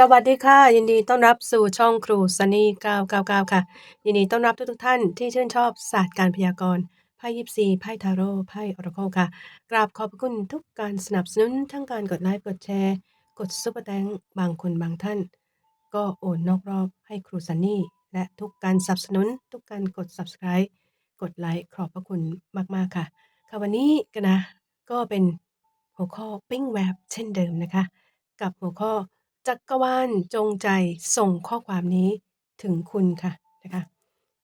สวัสดีค่ะ ยินดีต้อนรับสู่ช่องครูซันนี่999 ค่ะ ยินดีต้อนรับทุกๆท่านที่ชื่นชอบศาสตร์การพยากรณ์ไพ่ยิปซีไพ่ทาโร่ไพ่ออราเคิลค่ะ กราบขอบพระคุณทุกการสนับสนุนทั้งการกดไลค์กดแชร์ กดซุปเปอร์แตงบางคนบางท่าน ก็โอนนอกรอบให้ครูซันนี่ และทุกการสนับสนุน ทุกการกด subscribe กดไลค์ขอบพระคุณมากๆค่ะค่ะวันนี้กันนะก็เป็นหัวข้อปิ้งแวบเช่นเดิมนะคะ กับหัวข้อ จักรวาลจงใจส่งข้อความนี้ถึงคุณค่ะนะคะ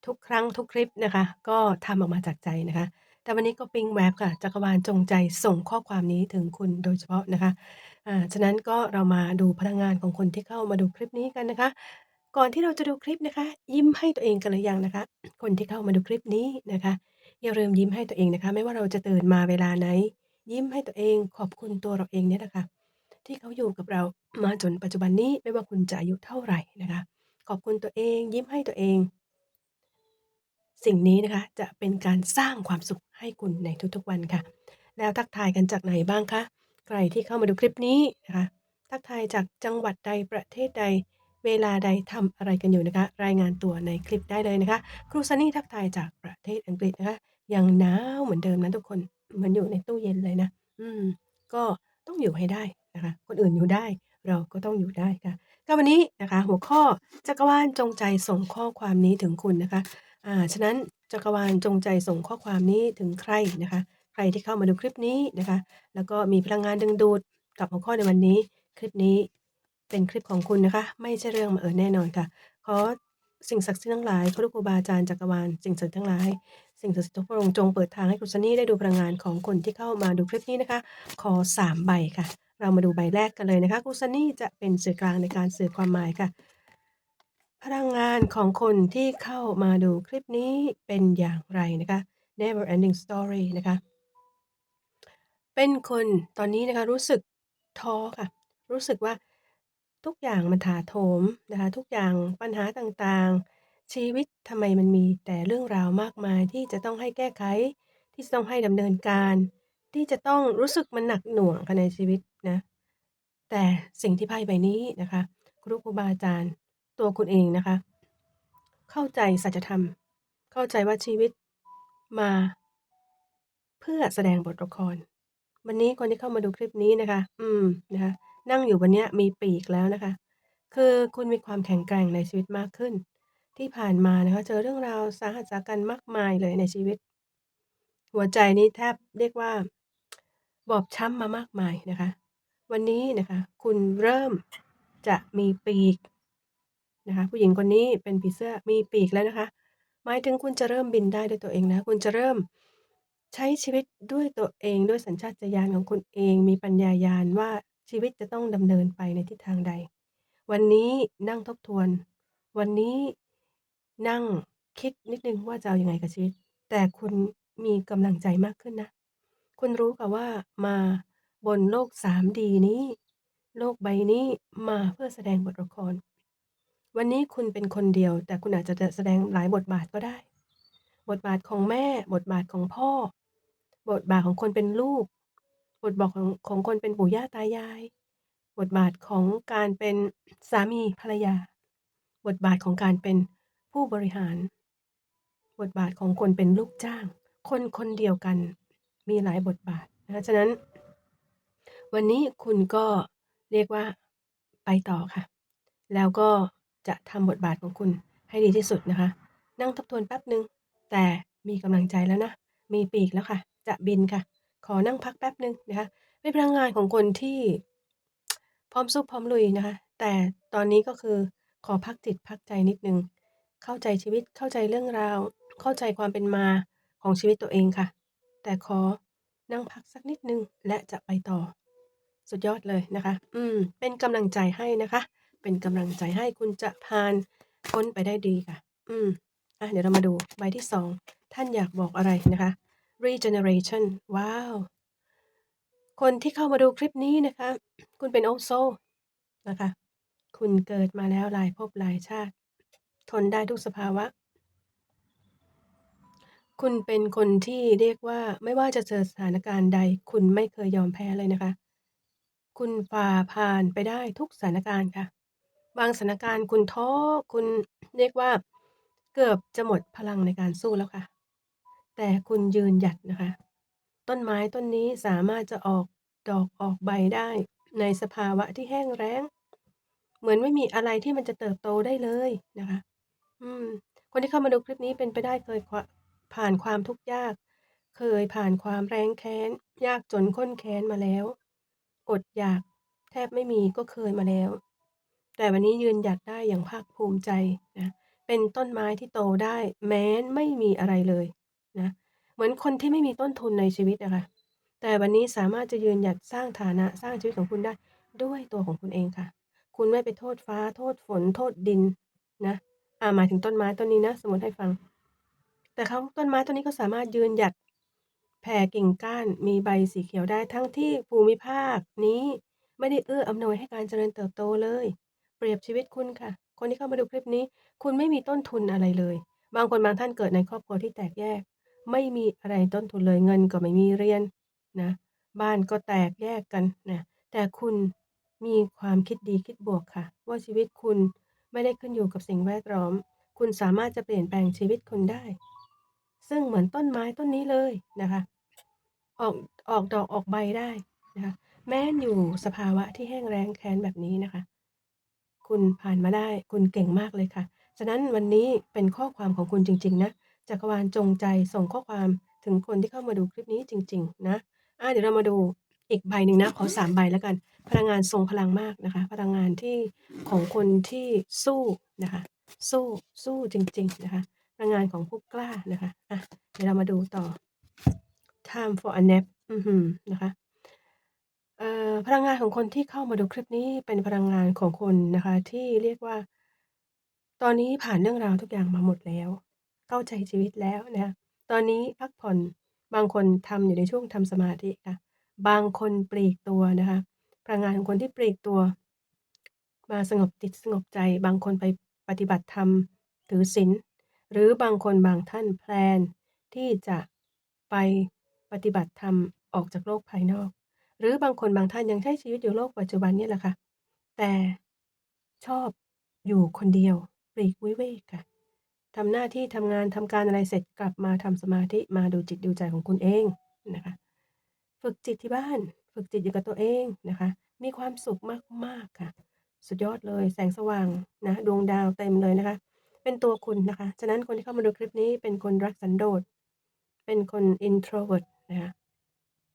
ทุกครั้งทุกคลิปนะคะ ก็ทำออกมาจากใจนะคะ แต่วันนี้ก็ปิงแวบค่ะจักรวาลจงใจส่งข้อความนี้ถึงคุณโดยเฉพาะนะคะอ่าฉะนั้นก็เรามาดูพลังงานของคนที่เข้ามาดูคลิปนี้กันนะคะ ก่อนที่เราจะดูคลิปนะคะ ยิ้มให้ตัวเองกันหรือยังนะคะ คนที่เข้ามาดูคลิปนี้นะคะอย่าลืมยิ้มให้ตัวเองนะคะ ไม่ว่าเราจะตื่นมาเวลาไหน ยิ้มให้ตัวเองขอบคุณตัวเราเองเนี่ยนะคะ ที่เขาอยู่กับเรามาจนปัจจุบันนี้ไม่ว่าคุณจะอายุเท่าไหร่นะคะ ขอบคุณตัวเองยิ้มให้ตัวเอง สิ่งนี้นะคะจะเป็นการสร้างความสุขให้คุณในทุกๆวันค่ะ แล้วทักทายกันจากไหนบ้างคะใครที่เข้ามาดูคลิปนี้นะคะทักทายจากจังหวัดใดประเทศใด เวลาใดทำอะไรกันอยู่นะคะ รายงานตัวในคลิปได้เลยนะคะ ครูซันนี่ทักทายจากประเทศอังกฤษนะคะยังหนาวเหมือนเดิมนะทุกคนเหมือนอยู่ในตู้เย็นเลยนะ อืม ก็ต้องอยู่ให้ได้ นะคะคนอื่นอยู่ได้เราก็ต้องอยู่ได้ค่ะก็วันนี้นะคะหัวข้อจักรวาลจงใจส่งข้อความนี้ถึงคุณนะคะอ่าฉะนั้นจักรวาลจงใจส่งข้อความนี้ถึงใครนะคะ ใครที่เข้ามาดูคลิปนี้นะคะ แล้วก็มีพลังงานดึงดูดกับหัวข้อในวันนี้ คลิปนี้เป็นคลิปของคุณนะคะ ไม่ใช่เรื่องบังเอิญแน่นอนค่ะขอสิ่งศักดิ์สิทธิ์ทั้งหลายพระครูบาอาจารย์จักรวาลสิ่งศักดิ์สิทธิ์ทั้งหลายสิ่งศักดิ์สิทธิ์ทุกพระองค์จงเปิดทางให้ครูซันนี่ได้ดูพลังงานของคนที่เข้ามาดูคลิปนี้นะคะ ขอสามใบค่ะ เรามาดูใบแรกกันเลยนะคะครูซันนี่จะเป็นสื่อกลางในการสื่อความหมายค่ะ พลังงานของคนที่เข้ามาดูคลิปนี้เป็นอย่างไรนะคะ Never Ending Story นะคะ เป็นคนตอนนี้นะคะรู้สึกท้อค่ะ รู้สึกว่าทุกอย่างมันถาโถมนะคะ ทุกอย่างปัญหาต่างๆ ชีวิตทำไมมันมีแต่เรื่องราวมากมายที่จะต้องให้แก้ไข ที่จะต้องให้ดำเนินการ ที่จะต้องรู้สึกมันหนักหน่วงค่ะในชีวิต นะ แต่สิ่งที่ไพ่ใบนี้นะคะ ครูครูบาอาจารย์ตัวคุณเองนะคะ เข้าใจสัจธรรม เข้าใจว่าชีวิตมา เพื่อแสดงบทละคร วันนี้คนที่เข้ามาดูคลิปนี้นะคะ อืมนะคะ นั่งอยู่บนนี้มีปีกแล้วนะคะ คือคุณมีความแข็งแกร่งในชีวิตมากขึ้น ที่ผ่านมานะคะ เจอเรื่องราวสาหัสกันมากมายเลยในชีวิต หัวใจนี้แทบเรียกว่า บอบช้ำมามากมายนะคะ วันนี้นะคะคุณเริ่มจะมีปีกนะคะผู้หญิงคนนี้เป็นผีเสื้อมีปีกแล้วนะคะ หมายถึงคุณจะเริ่มบินได้ด้วยตัวเองนะ คุณจะเริ่มใช้ชีวิตด้วยตัวเองด้วยสัญชาตญาณของคุณเองมีปัญญาญาณว่าชีวิตจะต้องดำเนินไปในทิศทางใด วันนี้นั่งทบทวน วันนี้นั่งคิดนิดนึงว่าจะเอาอยัางไงกับชีวิต แต่คุณมีกำลังใจมากขึ้นนะ คุณรู้ค่ะว่ามา บนโลก 3D นี้ โลกใบนี้มาเพื่อแสดงบทละคร วันนี้คุณเป็นคนเดียว แต่คุณอาจจะแสดงหลายบทบาทก็ได้ บทบาทของแม่ บทบาทของพ่อ บทบาทของคนเป็นลูก บทบาทของของคนเป็นปู่ย่าตายาย บทบาทของการเป็นสามีภรรยา บทบาทของการเป็นผู้บริหาร บทบาทของคนเป็นลูกจ้าง คนคนเดียวกันมีหลายบทบาทนะฉะนั้น วันนี้คุณก็เรียกว่าไปต่อค่ะ แล้วก็จะทำบทบาทของคุณให้ดีที่สุดนะคะ นั่งทบทวนแป๊บหนึ่งแต่มีกำลังใจแล้วนะ มีปีกแล้วค่ะ จะบินค่ะ ขอนั่งพักแป๊บหนึ่งนะคะเป็นพลังงานของคนที่พร้อมสู้พร้อมลุยนะคะ แต่ตอนนี้ก็คือขอพักจิตพักใจนิดนึง เข้าใจชีวิตเข้าใจเรื่องราว เข้าใจความเป็นมาของชีวิตตัวเองค่ะ แต่ขอนั่งพักสักนิดนึงและจะไปต่อ สุดยอดเลยนะคะ อืม เป็นกำลังใจให้นะคะ เป็นกำลังใจให้คุณจะผ่านพ้นไปได้ดีค่ะ อืม อะ เดี๋ยวเรามาดูใบที่สอง ท่านอยากบอกอะไรนะคะ regeneration ว้าว คนที่เข้ามาดูคลิปนี้นะคะ คุณเป็นโอโซนะคะ คุณเกิดมาแล้วหลายภพหลายชาติ ทนได้ทุกสภาวะ คุณเป็นคนที่เรียกว่าไม่ว่าจะเจอสถานการณ์ใด คุณไม่เคยยอมแพ้เลยนะคะ คุณฝ่าผ่านไปได้ทุกสถานการณ์ค่ะ บางสถานการณ์คุณท้อ คุณ เรียกว่า เกือบจะหมดพลังในการสู้แล้วค่ะ แต่คุณยืนหยัดนะคะ ต้นไม้ต้นนี้สามารถจะออกดอกออกใบได้ในสภาวะที่แห้งแล้ง เหมือนไม่มีอะไรที่มันจะเติบโตได้เลยนะคะ อืม คนที่เข้ามาดูคลิปนี้เป็นไปได้เคยควผ่านความทุกข์ยาก เคยผ่านความแร้นแค้น ยากจนข้นแค้นมาแล้ว อดอยากแทบไม่มีก็เคยมาแล้ว แต่วันนี้ยืนหยัดได้อย่างภาคภูมิใจนะเป็นต้นไม้ที่โตได้แม้นไม่มีอะไรเลยนะเหมือนคนที่ไม่มีต้นทุนในชีวิตอะค่ะแต่วันนี้สามารถจะยืนหยัดสร้างฐานะสร้างชีวิตของคุณได้ด้วยตัวของคุณเองค่ะ คุณไม่ไปโทษฟ้า โทษฝน โทษดินนะอ่าหมายถึงต้นไม้ต้นนี้นะ สมมติให้ฟัง แต่เขาต้นไม้ต้นนี้ก็สามารถยืนหยัด แผ่กิ่งก้านมีใบสีเขียวได้ทั้งที่ภูมิภาคนี้ไม่ได้เอื้ออำนวยให้การเจริญเติบโตเลย เปรียบชีวิตคุณค่ะ คนที่เข้ามาดูคลิปนี้ คุณไม่มีต้นทุนอะไรเลย บางคนบางท่านเกิดในครอบครัวที่แตกแยก ไม่มีอะไรต้นทุนเลยเงินก็ไม่มีเรียนนะบ้านก็แตกแยกกันนะแต่คุณมีความคิดดีคิดบวกค่ะ ว่าชีวิตคุณไม่ได้ขึ้นอยู่กับสิ่งแวดล้อม คุณสามารถจะเปลี่ยนแปลงชีวิตคุณได้ ซึ่งเหมือนต้นไม้ต้นนี้เลยนะคะ ออกออกดอกออกใบได้นะคะ แม้นอยู่สภาวะที่แห้งแล้งแค้นแบบนี้นะคะ คุณผ่านมาได้คุณเก่งมากเลยค่ะ ฉะนั้นวันนี้เป็นข้อความของคุณจริง ๆ นะจักรวาลจงใจส่งข้อความถึงคนที่เข้ามาดูคลิปนี้จริง ๆ นะอ่าเดี๋ยวเรามาดูอีกใบหนึ่งนะขอ3ใบแล้วกัน พลังงานทรงพลังมากนะคะ พลังงานที่ของคนที่สู้นะคะ สู้สู้จริง ๆ นะคะพลังงานของผู้กล้านะคะอะเดี๋ยวเรามาดูต่อ Time for a nap อือฮือนะคะ เอ่อ พลังงานของคนที่เข้ามาดูคลิปนี้เป็นพลังงานของคนนะคะ ที่เรียกว่า ตอนนี้ผ่านเรื่องราวทุกอย่างมาหมดแล้ว เข้าใจชีวิตแล้วนะคะ ตอนนี้พักผ่อน บางคนทำอยู่ในช่วงทำสมาธิค่ะ บางคนปลีกตัวนะคะ พลังงานของคนที่ปลีกตัว มาสงบจิตสงบใจ บางคนไปปฏิบัติธรรม ถือศีล หรือบางคนบางท่าน แพลน ที่จะไป ปฏิบัติธรรมออกจากโลกภายนอก หรือบางคนบางท่านยังใช้ชีวิตอยู่โลกปัจจุบันนี่แหละค่ะ แต่ชอบอยู่คนเดียวปลีกวิเวกค่ะทำหน้าที่ทำงานทำการอะไรเสร็จกลับมาทำสมาธิมาดูจิตดูใจของคุณเองนะคะ ฝึกจิตที่บ้าน ฝึกจิตอยู่กับตัวเองนะคะ มีความสุขมากๆค่ะ สุดยอดเลยแสงสว่างนะดวงดาวเต็มเลยนะคะ เป็นตัวคุณนะคะ ฉะนั้นคนที่เข้ามาดูคลิปนี้เป็นคนรักสันโดษเป็นคน introvert นะคะ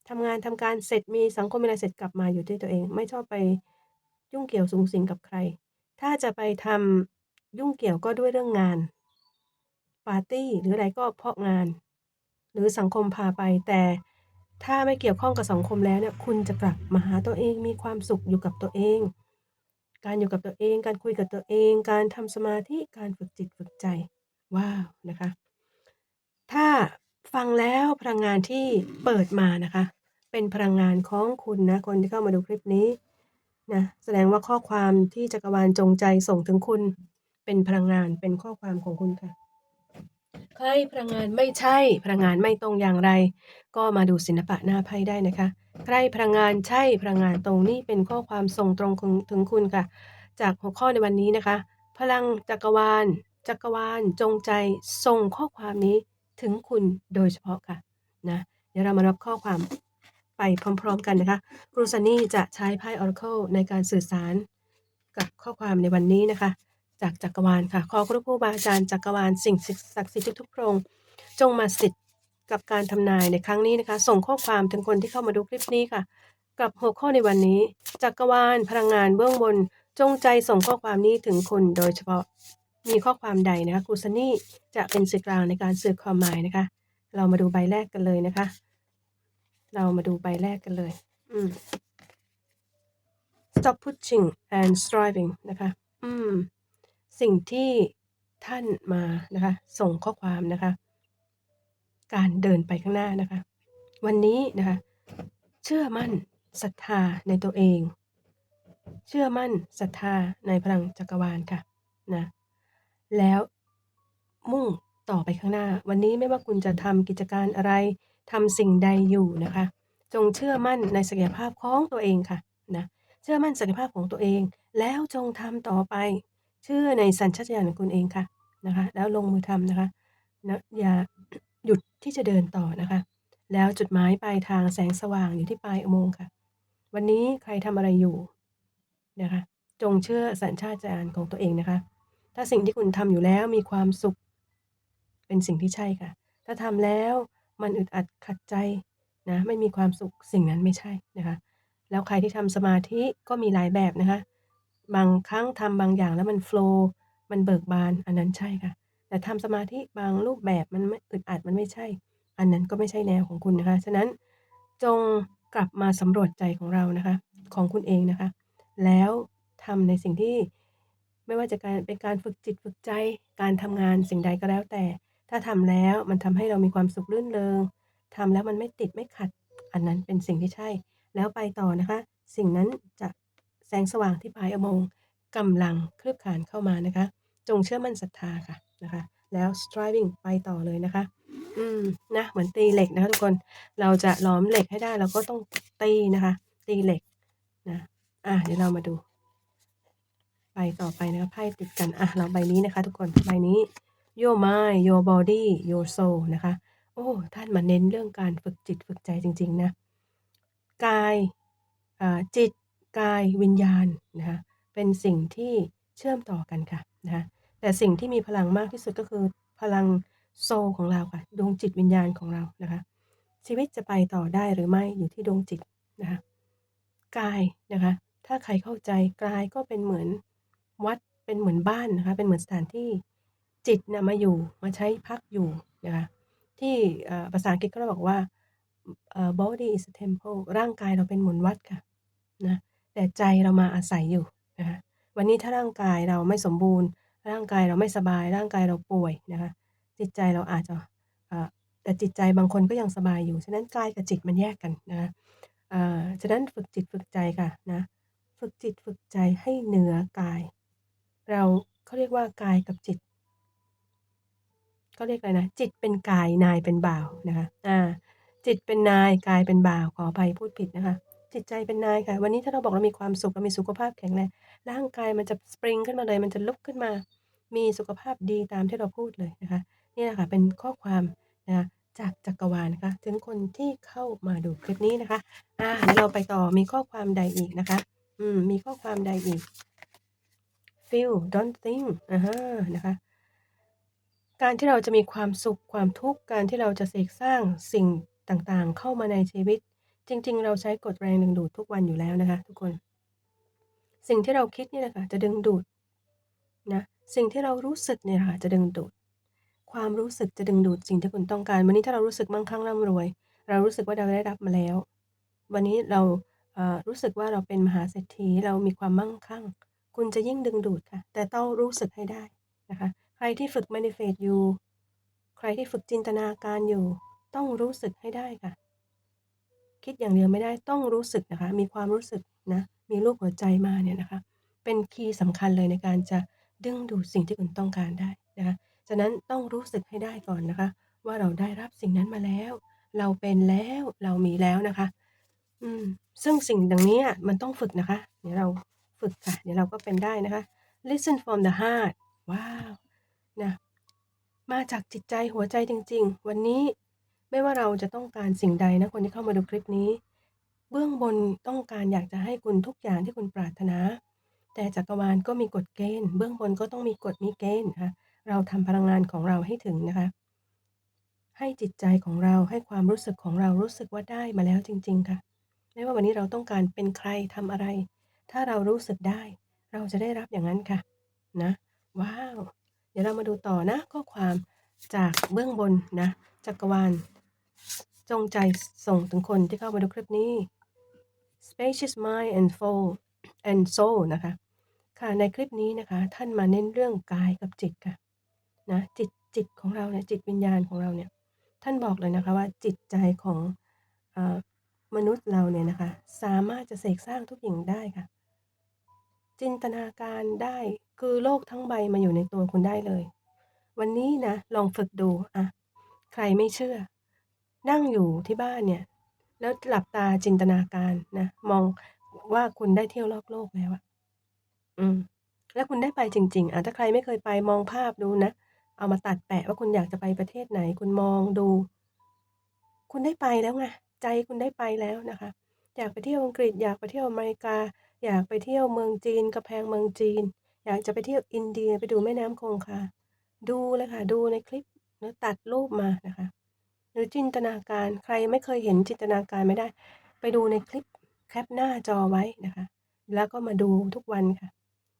ทำงานทำการเสร็จมีสังคมมีอะไรเสร็จกลับมาอยู่ที่ตัวเอง ไม่ชอบไปยุ่งเกี่ยวสุงสิงกับใคร ถ้าจะไปทำยุ่งเกี่ยวก็ด้วยเรื่องงานปาร์ตี้หรืออะไรก็เพราะงาน หรือสังคมพาไปแต่ถ้าไม่เกี่ยวข้องกับสังคมแล้วเนี่ยคุณจะกลับมาหาตัวเองมีความสุขอยู่กับตัวเอง การอยู่กับตัวเอง การคุยกับตัวเอง การทำสมาธิการฝึกจิตฝึกใจว้าว!นะคะ ถ้า ฟังแล้วพลังงานที่เปิดมานะคะ เป็นพลังงานของคุณนะ คนที่เข้ามาดูคลิปนี้นะแสดงว่าข้อความที่จักรวาลจงใจส่งถึงคุณ เป็นพลังงานเป็นข้อความของคุณค่ะใครพลังงานไม่ใช่พลังงานไม่ตรงอย่างไร ก็มาดูศิลปะหน้าไพ่ได้นะคะ ใครพลังงานใช่พลังงานตรงนี่เป็นข้อความส่งตรงถึงคุณค่ะ จากหัวข้อในวันนี้นะคะ พลังจักรวาลจักรวาลจงใจส่งข้อความนี้ ถึงคุณโดยเฉพาะค่ะนะเดี๋ยวเรามารับข้อความไปพร้อม ๆ กันนะคะครูซันนี่จะใช้ไพ่ Oracle ในการสื่อสารกับข้อความในวันนี้นะคะ จากจักรวาลค่ะ ขอพระครูบาอาจารย์จักรวาลสิ่งศักดิ์สิทธิ์ทุกๆพระองค์จงมาสถิตกับการทำนายในครั้งนี้นะคะ ส่งข้อความถึงคนที่เข้ามาดูคลิปนี้ค่ะ กับหัวข้อในวันนี้ จักรวาลพลังงานเบื้องบนจงใจส่งข้อความนี้ถึงคุณโดยเฉพาะ มีข้อความใดนะคะครูซันนี่จะเป็นสื่อกลางในการสื่อความหมายนะคะ เรามาดูใบแรกกันเลยนะคะ เรามาดูใบแรกกันเลย อืม Stop pushing and striving นะคะ อืม สิ่งที่ท่านมานะคะ ส่งข้อความนะคะ การเดินไปข้างหน้านะคะ วันนี้นะคะ เชื่อมั่นศรัทธาในตัวเอง เชื่อมั่นศรัทธาในพลังจักรวาลค่ะ นะ แล้วมุ่งต่อไปข้างหน้า วันนี้ไม่ว่าคุณจะทำกิจการอะไรทำสิ่งใดอยู่นะคะ จงเชื่อมั่นในศักยภาพของตัวเองค่ะนะเชื่อมั่นศักยภาพของตัวเอง แล้วจงทำต่อไป เชื่อในสัญชาตญาณของคุณเองค่ะนะคะ แล้วลงมือทำนะคะนะอย่าหยุดที่จะเดินต่อนะคะ แล้วจุดหมายปลายทางแสงสว่างอยู่ที่ปลายอุโมงค์ค่ะ วันนี้ใครทำอะไรอยู่นะคะ จงเชื่อสัญชาตญาณของตัวเองนะคะ ถ้าสิ่งที่คุณทำอยู่แล้วมีความสุข เป็นสิ่งที่ใช่ค่ะ ถ้าทำแล้วมันอึดอัดขัดใจนะไม่มีความสุขสิ่งนั้นไม่ใช่นะคะ แล้วใครที่ทำสมาธิก็มีหลายแบบนะคะ บางครั้งทำบางอย่างแล้วมันโฟล์มันเบิกบานอันนั้นใช่ค่ะ แต่ทำสมาธิบางรูปแบบมันไม่อึดอัดมันไม่ใช่ อันนั้นก็ไม่ใช่แนวของคุณนะคะ ฉะนั้นจงกลับมาสำรวจใจของเรานะคะ ของคุณเองนะคะ แล้วทำในสิ่งที่ ไม่ว่าจะการเป็นการฝึกจิตฝึกใจ การทำงานสิ่งใดก็แล้วแต่ ถ้าทำแล้วมันทำให้เรามีความสุขรื่นเริงทำแล้วมันไม่ติดไม่ขัด อันนั้นเป็นสิ่งที่ใช่ แล้วไปต่อนะคะ สิ่งนั้นจะแสงสว่างที่ปลายอมงค์กำลังคลืบคลานเข้ามานะคะ จงเชื่อมั่นศรัทธาค่ะนะคะ แล้ว striving ไปต่อเลยนะคะ อืมนะเหมือนตีเหล็กนะคะทุกคนเราจะหลอมเหล็กให้ได้เราก็ต้องตีนะคะ ตีเหล็กนะอะเดี๋ยวเรามาดู ไปต่อไปนะคะไพ่ติดกันอะเราใบนี้นะคะ ทุกคน ใบนี้ your mind your body your soul นะคะ โอ้ ท่านมาเน้นเรื่องการฝึกจิตฝึกใจจริง ๆ นะ กายจิตกายวิญญาณนะคะ เป็นสิ่งที่เชื่อมต่อกันค่ะนะคะแต่สิ่งที่มีพลังมากที่สุดก็คือพลังโซของเราค่ะ ดวงจิตวิญญาณของเรานะคะ ชีวิตจะไปต่อได้หรือไม่อยู่ที่ดวงจิตนะคะกายนะคะ ถ้าใครเข้าใจกายก็เป็นเหมือน วัดเป็นเหมือนบ้านนะคะ เป็นเหมือนสถานที่จิตนะมาอยู่มาใช้พักอยู่นะคะที่ภาษาอังกฤษก็เราบอกว่า body is a temple ร่างกายเราเป็นเหมือนวัดค่ะนะแต่ใจเรามาอาศัยอยู่นะคะวันนี้ถ้าร่างกายเราไม่สมบูรณ์ ร่างกายเราไม่สบาย ร่างกายเราป่วยนะคะจิตใจเราอาจจะแต่จิตใจบางคนก็ยังสบายอยู่ ฉะนั้นกายกับจิตมันแยกกันนะคะฉะนั้นฝึกจิตฝึกใจค่ะนะฝึกจิตฝึกใจให้เหนือกาย เราเขาเรียกว่ากายกับจิตเขาเรียกอะไรนะจิตเป็นกายนายเป็นบ่าวนะคะอ่าจิตเป็นนายกายเป็นบ่าวขออภัยพูดผิดนะคะ จิตใจเป็นนายค่ะ วันนี้ถ้าเราบอกเรามีความสุขเรามีสุขภาพแข็งแรงร่างกายมันจะสปริงขึ้นมาเลย มันจะลุกขึ้นมา มีสุขภาพดีตามที่เราพูดเลยนะคะ นี่แหละค่ะเป็นข้อความนะคะจากจักรวาลนะคะ ถึงคนที่เข้ามาดูคลิปนี้นะคะ อ่าเดี๋ยวเราไปต่อมีข้อความใดอีกนะคะ อืมมีข้อความใดอีก feel don't think อ่านะคะการที่เราจะมีความสุขความทุกข์การที่เราจะเสกสร้างสิ่งต่างๆ เข้ามาในชีวิต จริง ๆ เราใช้กฎแรงดึงดูดทุกวันอยู่แล้วนะคะ ทุกคน สิ่งที่เราคิดนี่แหละค่ะจะดึงดูดนะสิ่งที่เรารู้สึกเนี่ยค่ะจะดึงดูด ความรู้สึกจะดึงดูดสิ่งที่คุณต้องการวันนี้ถ้าเรารู้สึกมั่งคั่งร่ำรวย เรารู้สึกว่าเราได้รับมาแล้ว วันนี้เรารู้สึกว่าเราเป็นมหาเศรษฐีเรามีความมั่งคั่ง คุณจะยิ่งดึงดูดค่ะ แต่ต้องรู้สึกให้ได้นะคะ ใครที่ฝึก manifest อยู่ ใครที่ฝึกจินตนาการอยู่ ต้องรู้สึกให้ได้ค่ะ คิดอย่างเดียวไม่ได้ต้องรู้สึกนะคะ มีความรู้สึกนะ มีรูปหัวใจมาเนี่ยนะคะ เป็นคีย์สำคัญเลยในการจะดึงดูดสิ่งที่คุณต้องการได้นะคะ ฉะนั้นต้องรู้สึกให้ได้ก่อนนะคะ ว่าเราได้รับสิ่งนั้นมาแล้ว เราเป็นแล้วเรามีแล้วนะคะ อืม ซึ่งสิ่งดังนี้มันต้องฝึกนะคะ เดี๋ยวเรา ฝึกค่ะ เดี๋ยวเราก็เป็นได้นะคะ listen from the heart ว้าวนะมาจากจิตใจหัวใจจริง ๆ วันนี้ไม่ว่าเราจะต้องการสิ่งใดนะคนที่เข้ามาดูคลิปนี้ เบื้องบนต้องการอยากจะให้คุณทุกอย่างที่คุณปรารถนา แต่จักรวาลก็มีกฎเกณฑ์ เบื้องบนก็ต้องมีกฎมีเกณฑ์นะคะเราทำพลังงานของเราให้ถึงนะคะ ให้จิตใจของเราให้ความรู้สึกของเรารู้สึกว่าได้มาแล้วจริง ๆ ค่ะ ไม่ว่าวันนี้เราต้องการเป็นใครทำอะไร ถ้าเรารู้สึกได้ เราจะได้รับอย่างนั้นค่ะ นะ ว้าว เดี๋ยวเรามาดูต่อนะ ข้อความจากเบื้องบนนะ จักรวาล จงใจส่งถึงคนที่เข้ามาดูคลิปนี้ spacious mind and soul and soul นะคะ ค่ะในคลิปนี้นะคะ ท่านมาเน้นเรื่องกายกับจิตค่ะ นะ จิตจิตของเราเนี่ยจิตวิญญาณของเราเนี่ย ท่านบอกเลยนะคะว่าจิตใจของอมนุษย์เราเนี่ยนะคะ สามารถจะเสกสร้างทุกอย่างได้ค่ะ จินตนาการได้คือโลกทั้งใบมาอยู่ในตัวคุณได้เลย วันนี้นะ ลองฝึกดูอะใครไม่เชื่อ นั่งอยู่ที่บ้านเนี่ย แล้วหลับตาจินตนาการนะ มองว่าคุณได้เที่ยวรอบโลกแล้วอะอืม แล้วคุณได้ไปจริง ๆอาถ้าใครไม่เคยไปมองภาพดูนะเอามาตัดแปะว่าคุณอยากจะไปประเทศไหน คุณมองดู คุณได้ไปแล้วไงใจคุณได้ไปแล้วนะคะ อยากไปเที่ยวอังกฤษอยากไปเที่ยวอเมริกา อยากไปเที่ยวเมืองจีนกำแพงเมืองจีน อยากจะไปเที่ยวอินเดียไปดูแม่น้ำคงคาดูเลยค่ะ ดูในคลิปแล้วตัดรูปมานะคะ หรือจินตนาการใครไม่เคยเห็นจินตนาการไม่ได้ ไปดูในคลิปแคปหน้าจอไว้นะคะ แล้วก็มาดูทุกวันค่ะ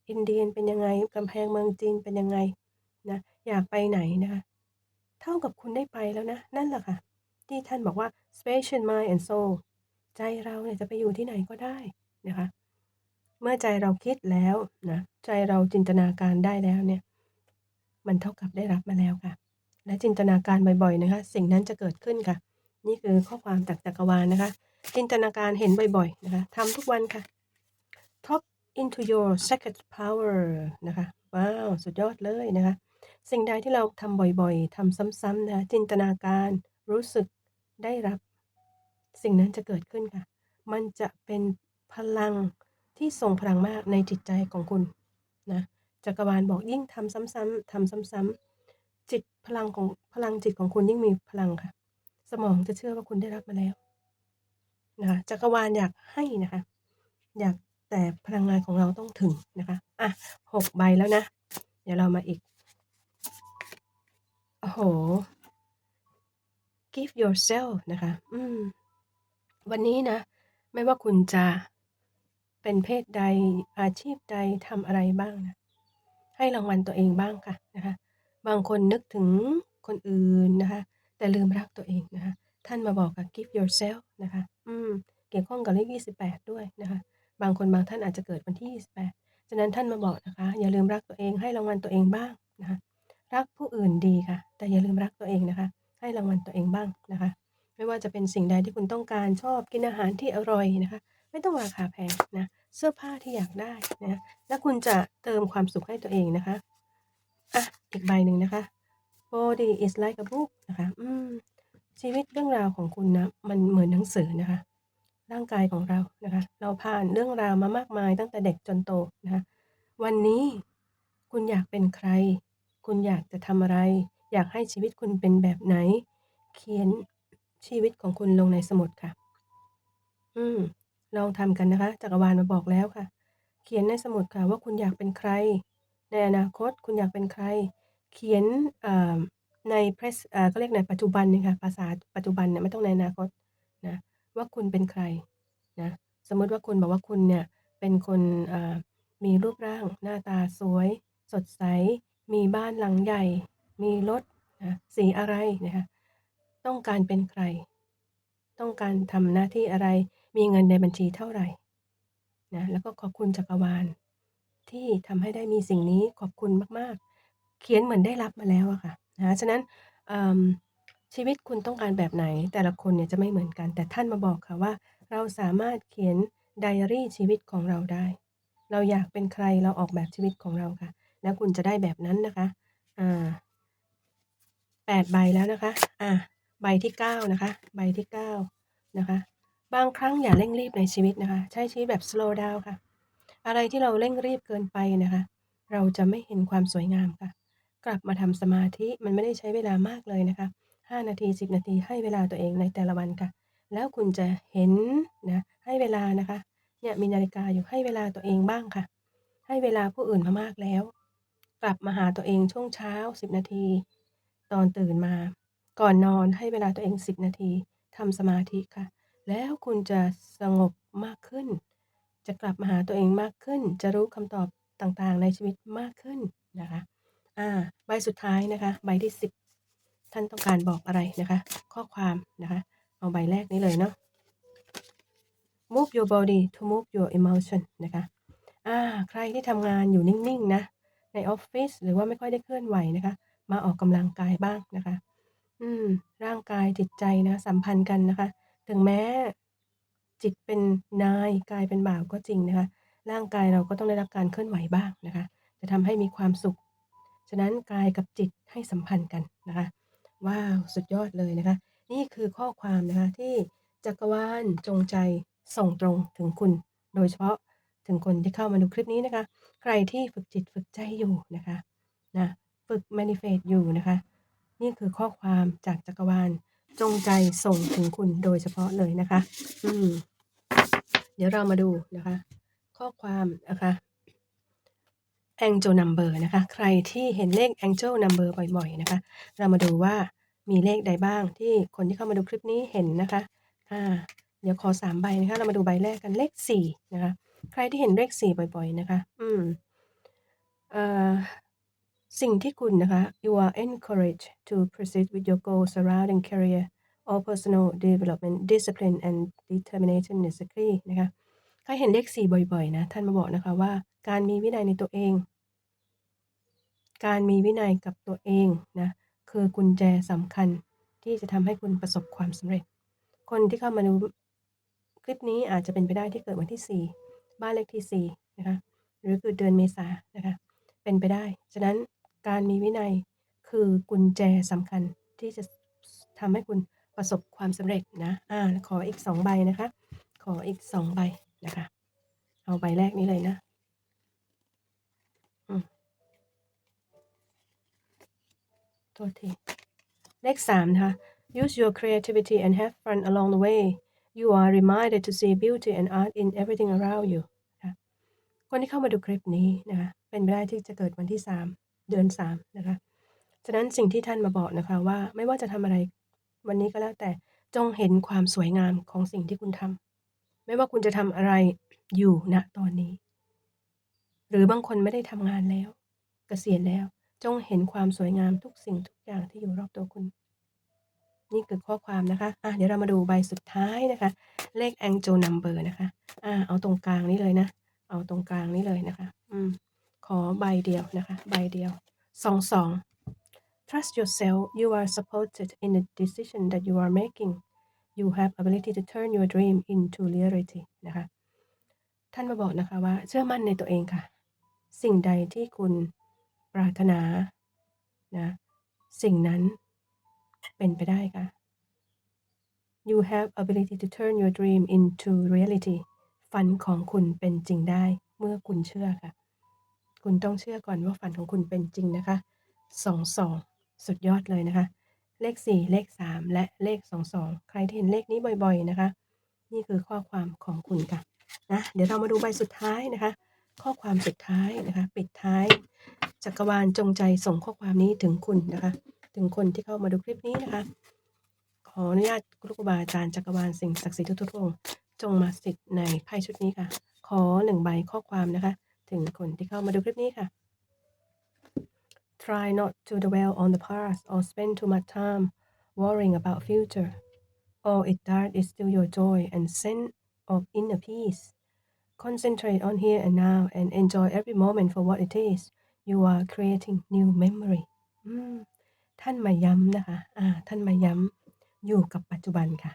อินเดียเป็นยังไงกำแพงเมืองจีนเป็นยังไงนะอยากไปไหนนะคะเท่ากับคุณได้ไปแล้วนะ นั่นแหละค่ะ ที่ท่านบอกว่า Spacious Mind and Soul ใจเราเนี่ยจะไปอยู่ที่ไหนก็ได้นะคะ เมื่อใจเราคิดแล้วนะใจเราจินตนาการได้แล้วเนี่ย มันเท่ากับได้รับมาแล้วค่ะ และจินตนาการบ่อยๆนะคะ สิ่งนั้นจะเกิดขึ้นค่ะ นี่คือข้อความจากจักรวาลนะคะ จินตนาการเห็นบ่อยๆนะคะทำทุกวันค่ะ Top into your secret power นะคะ ว้าว สุดยอดเลยนะคะ สิ่งใดที่เราทำบ่อยๆทำซ้ำๆนะคะจินตนาการรู้สึกได้รับ สิ่งนั้นจะเกิดขึ้นค่ะ มันจะเป็นพลัง ที่ทรงพลังมากในจิตใจของคุณนะจักรวาลบอกยิ่งทำซ้ำๆทำซ้ำๆจิตพลังของพลังจิตของคุณยิ่งมีพลังค่ะ สมองจะเชื่อว่าคุณได้รับมาแล้วนะคะจักรวาลอยากให้นะคะ อยากแต่พลังงานของเราต้องถึงนะคะอะ6ใบแล้วนะ เดี๋ยวเรามาอีกโอ้โฮ Give yourself นะคะ อืม วันนี้นะ ไม่ว่าคุณจะ เป็นเพศใดอาชีพใดทำอะไรบ้างนะ ให้รางวัลตัวเองบ้างค่ะนะคะ บางคนนึกถึงคนอื่นนะคะ แต่ลืมรักตัวเองนะคะ ท่านมาบอกกับ Give yourself นะคะ อืม เกี่ยวข้องกับเลข28 ด้วยนะคะ บางคนบางท่านอาจจะเกิดวันที่ 28 ฉะนั้นท่านมาบอกนะคะ อย่าลืมรักตัวเองให้รางวัลตัวเองบ้างนะคะ รักผู้อื่นดีค่ะ แต่อย่าลืมรักตัวเองนะคะ ให้รางวัลตัวเองบ้างนะคะ ไม่ว่าจะเป็นสิ่งใดที่คุณต้องการชอบกินอาหารที่อร่อยนะคะ ไม่ต้องราคาแพงนะ เสื้อผ้าที่อยากได้นะแล้วคุณจะเติมความสุขให้ตัวเองนะคะอะอีกใบหนึ่งนะคะ Body is like a book นะคะอืมชีวิตเรื่องราวของคุณนะมันเหมือนหนังสือนะคะ ร่างกายของเรานะคะ เราผ่านเรื่องราวมามากมายตั้งแต่เด็กจนโตนะคะวันนี้คุณอยากเป็นใคร คุณอยากจะทำอะไร อยากให้ชีวิตคุณเป็นแบบไหน เขียนชีวิตของคุณลงในสมุดค่ะ อืม ลองทำกันนะคะจักรวาลมาบอกแล้วค่ะ เขียนในสมุดค่ะว่าคุณอยากเป็นใคร ในอนาคตคุณอยากเป็นใคร เขียนใน pres อ่าเรียกในปัจจุบันเนี่ยค่ะภาษาปัจจุบันเนี่ยไม่ต้องในอนาคตนะว่าคุณเป็นใครนะสมมุติว่าคุณบอกว่าคุณเนี่ยเป็นคนมีรูปร่าง หน้าตาสวย สดใส มีบ้านหลังใหญ่ มีรถนะสีอะไรนะคะต้องการเป็นใคร ต้องการทำหน้าที่อะไร มีเงินในบัญชีเท่าไหร่นะแล้วก็ขอบคุณจักรวาล ที่ทำให้ได้มีสิ่งนี้ขอบคุณมากๆ เขียนเหมือนได้รับมาแล้วอะค่ะนะฉะนั้นชีวิตคุณต้องการแบบไหน แต่ละคนเนี่ยจะไม่เหมือนกัน แต่ท่านมาบอกค่ะว่า เราสามารถเขียนไดอารี่ชีวิตของเราได้ เราอยากเป็นใครเราออกแบบชีวิตของเราค่ะ แล้วคุณจะได้แบบนั้นนะคะอ่า8ใบแล้วนะคะอ่าใบที่9นะคะ ใบที่9นะคะ บางครั้งอย่าเร่งรีบในชีวิตนะคะ ใช้ชีวิตแบบ slow down ค่ะ อะไรที่เราเร่งรีบเกินไปนะคะ เราจะไม่เห็นความสวยงามค่ะ กลับมาทำสมาธิมันไม่ได้ใช้เวลามากเลยนะคะ 5 นาที 10 นาทีให้เวลาตัวเองในแต่ละวันค่ะ แล้วคุณจะเห็นนะให้เวลานะคะเนี่ยมีนาฬิกาอยู่ให้เวลาตัวเองบ้างค่ะ ให้เวลาผู้อื่นมามากแล้ว กลับมาหาตัวเองช่วงเช้า 10 นาที ตอนตื่นมา ก่อนนอนให้เวลาตัวเอง 10 นาทีทำสมาธิค่ะ แล้วคุณจะสงบมากขึ้น จะกลับมาหาตัวเองมากขึ้น จะรู้คำตอบต่างๆ ในชีวิตมากขึ้นนะคะอ่าใบสุดท้ายนะคะ ใบที่ 10 ท่านต้องการบอกอะไรนะคะ ข้อความนะคะ เอาใบแรกนี้เลยเนาะ Move your body to move your emotion นะคะอ่าใครที่ทำงานอยู่นิ่งๆนะในออฟฟิศหรือว่าไม่ค่อยได้เคลื่อนไหวนะคะ มาออกกำลังกายบ้างนะคะ อืม ร่างกายจิตใจนะสัมพันธ์กันนะคะ ถึงแม้ จิตเป็นนายกายเป็นบ่าวก็จริงนะคะ ร่างกายเราก็ต้องได้รับการเคลื่อนไหวบ้างนะคะ จะทำให้มีความสุข ฉะนั้นกายกับจิตให้สัมพันธ์กันนะคะ ว้าว สุดยอดเลยนะคะ นี่คือข้อความนะคะที่จักรวาลจงใจส่งตรงถึงคุณ โดยเฉพาะถึงคนที่เข้ามาดูคลิปนี้นะคะ ใครที่ฝึกจิตฝึกใจอยู่นะคะนะฝึก manifest อยู่นะคะ นี่คือข้อความจากจักรวาล จงใจส่งถึงคุณโดยเฉพาะเลยนะคะ อืม เดี๋ยวเรามาดูนะคะ ข้อความนะคะ Angel Number นะคะ ใครที่เห็นเลข Angel Number บ่อยๆ นะคะ เรามาดูว่ามีเลขใดบ้างที่คนที่เข้ามาดูคลิปนี้เห็นนะคะ อ่า เดี๋ยวขอ3ใบนะคะ เรามาดูใบแรกกันเลข4นะคะ ใครที่เห็นเลข4บ่อย ๆ นะคะ อืม เอ่อ สิ่งที่คุณนะคะ you are encouraged to proceed with your goals surrounding career or personal development discipline and determination is key นะคะใครเห็นเลข4บ่อยๆ นะ ท่านมาบอกนะคะว่า การมีวินัยในตัวเอง การมีวินัยกับตัวเองนะคือกุญแจสำคัญที่จะทำให้คุณประสบความสำเร็จ คนที่เข้ามาดูคลิปนี้อาจจะเป็นไปได้ที่เกิดวันที่ 4 บ้านเลขที่4นะคะหรือเกิดเดือนเมษานะคะเป็นไปได้ ฉะนั้น การมีวินัยคือกุญแจสำคัญที่จะทำให้คุณประสบความสำเร็จนะ อ่า ขออีก2ใบนะคะ ขออีก2ใบนะคะ เอาใบแรกนี้เลยนะอืมโทษที เลข3นะคะ use your creativity and have fun along the way you are reminded to see beauty and art in everything around you คะคนที่เข้ามาดูคลิปนี้นะคะเป็นไปได้ที่จะเกิดวันที่3 เดือน3นะคะ ฉะนั้นสิ่งที่ท่านมาบอกนะคะว่าไม่ว่าจะทำอะไรวันนี้ก็แล้วแต่จงเห็นความสวยงามของสิ่งที่คุณทำไม่ว่าคุณจะทำอะไรอยู่ณตอนนี้ หรือบางคนไม่ได้ทำงานแล้วเกษียณแล้ว จงเห็นความสวยงามทุกสิ่งทุกอย่างที่อยู่รอบตัวคุณ นี่คือข้อความนะคะอะเดี๋ยวเรามาดูใบสุดท้ายนะคะ เลข Angel Number นะคะอ่าเอาตรงกลางนี้เลยนะ เอาตรงกลางนี้เลยนะคะ อืม ขอใบเดียวนะคะ ใบเดียวสองสอง Trust yourself. You are supported in the decision that you are making. You have ability to turn your dream into reality นะคะท่านมาบอกนะคะว่าเชื่อมั่นในตัวเองค่ะ สิ่งใดที่คุณปรารถนานะสิ่งนั้นเป็นไปได้ค่ะ You have ability to turn your dream into reality ฝันของคุณเป็นจริงได้เมื่อคุณเชื่อค่ะ คุณต้องเชื่อก่อนว่าฝันของคุณเป็นจริงนะคะสองสองสุดยอดเลยนะคะ เลข4เลข3และเลข22ใครที่เห็นเลขนี้บ่อย ๆนะคะ นี่คือข้อความของคุณค่ะนะเดี๋ยวเรามาดูใบสุดท้ายนะคะ ข้อความสุดท้ายนะคะ ปิดท้าย จักรวาลจงใจส่งข้อความนี้ถึงคุณนะคะ ถึงคนที่เข้ามาดูคลิปนี้นะคะ ขออนุญาตครูบาอาจารย์จักรวาลสิ่งศักดิ์สิทธิ์ทุกๆองค์จงมาสิทธิ์ในไพ่ชุดนี้ค่ะ ขอหนึ่งใบข้อความนะคะ ถึงคนที่เข้ามาดูคลิปนี้ค่ะ Try not to dwell on the past or spend too much time worrying about future. All it does is steal your joy and sense of inner peace. Concentrate on here and now and enjoy every moment for what it is. You are creating new memory ท่านมาย้ำนะคะอ่าท่านมาย้ำอยู่กับปัจจุบันค่ะ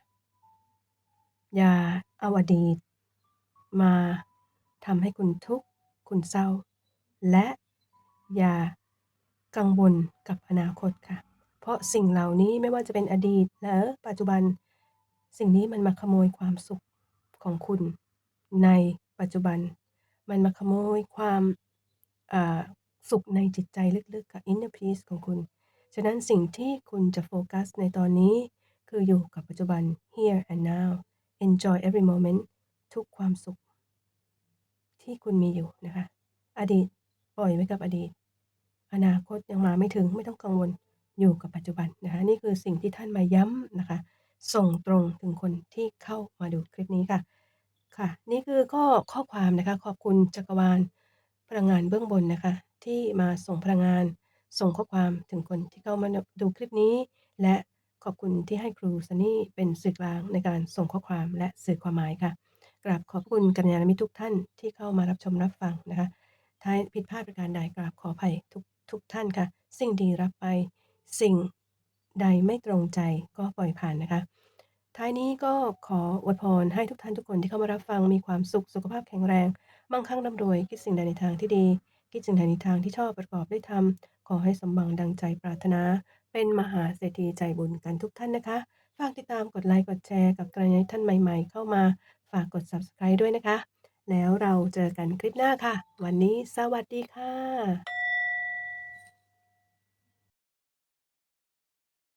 อย่าเอาอดีตมาทำให้คุณทุกข์ คุณเศร้า และอย่ากังวลกับอนาคตค่ะ เพราะสิ่งเหล่านี้ไม่ว่าจะเป็นอดีตและปัจจุบัน สิ่งนี้มันมาขโมยความสุขของคุณ ในปัจจุบัน มันมาขโมยความสุขในจิตใจลึกๆกับ inner peace ของคุณ ฉะนั้นสิ่งที่คุณจะโฟกัสในตอนนี้ คืออยู่กับปัจจุบัน here and now enjoy every moment ทุกความสุข ที่คุณมีอยู่นะคะ อดีตปล่อยไว้กับอดีต อนาคตยังมาไม่ถึงไม่ต้องกังวลอยู่กับปัจจุบันนะคะ นี่คือสิ่งที่ท่านมาย้ำนะคะ ส่งตรงถึงคนที่เข้ามาดูคลิปนี้ค่ะ ค่ะ นี่คือก็ข้อความนะคะ ขอบคุณจักรวาลพลังงานเบื้องบนนะคะ ที่มาส่งพลังงาน ส่งข้อความถึงคนที่เข้ามาดูคลิปนี้ และขอบคุณที่ให้ครูซันนี่เป็นสื่อกลางในการส่งข้อความและสื่อความหมายค่ะ กราบขอบคุณกัลยาณมิตรทุกท่านที่เข้ามารับชมรับฟังนะคะท้ายผิดพลาดประการใดกราบขออภัยทุกทุกท่านค่ะ สิ่งดีรับไป สิ่งใดไม่ตรงใจก็ปล่อยผ่านนะคะ ท้ายนี้ก็ขออวยพรให้ทุกท่านทุกคนที่เข้ามารับฟังมีความสุขสุขภาพแข็งแรง มั่งคั่งร่ำรวย คิดสิ่งใดในทางที่ดี คิดสิ่งใดในทางที่ชอบประกอบได้วยธรรมขอให้สมหวังดังใจปรารถนา เป็นมหาเศรษฐีใจบุญกันทุกท่านนะคะ ฝากติดตามกดไลค์กดแชร์กับกรณีท่านใหม่ ๆ เข้ามา ฝากกด subscribe ด้วยนะคะ แล้วเราเจอกันคลิปหน้าค่ะ วันนี้สวัสดีค่ะ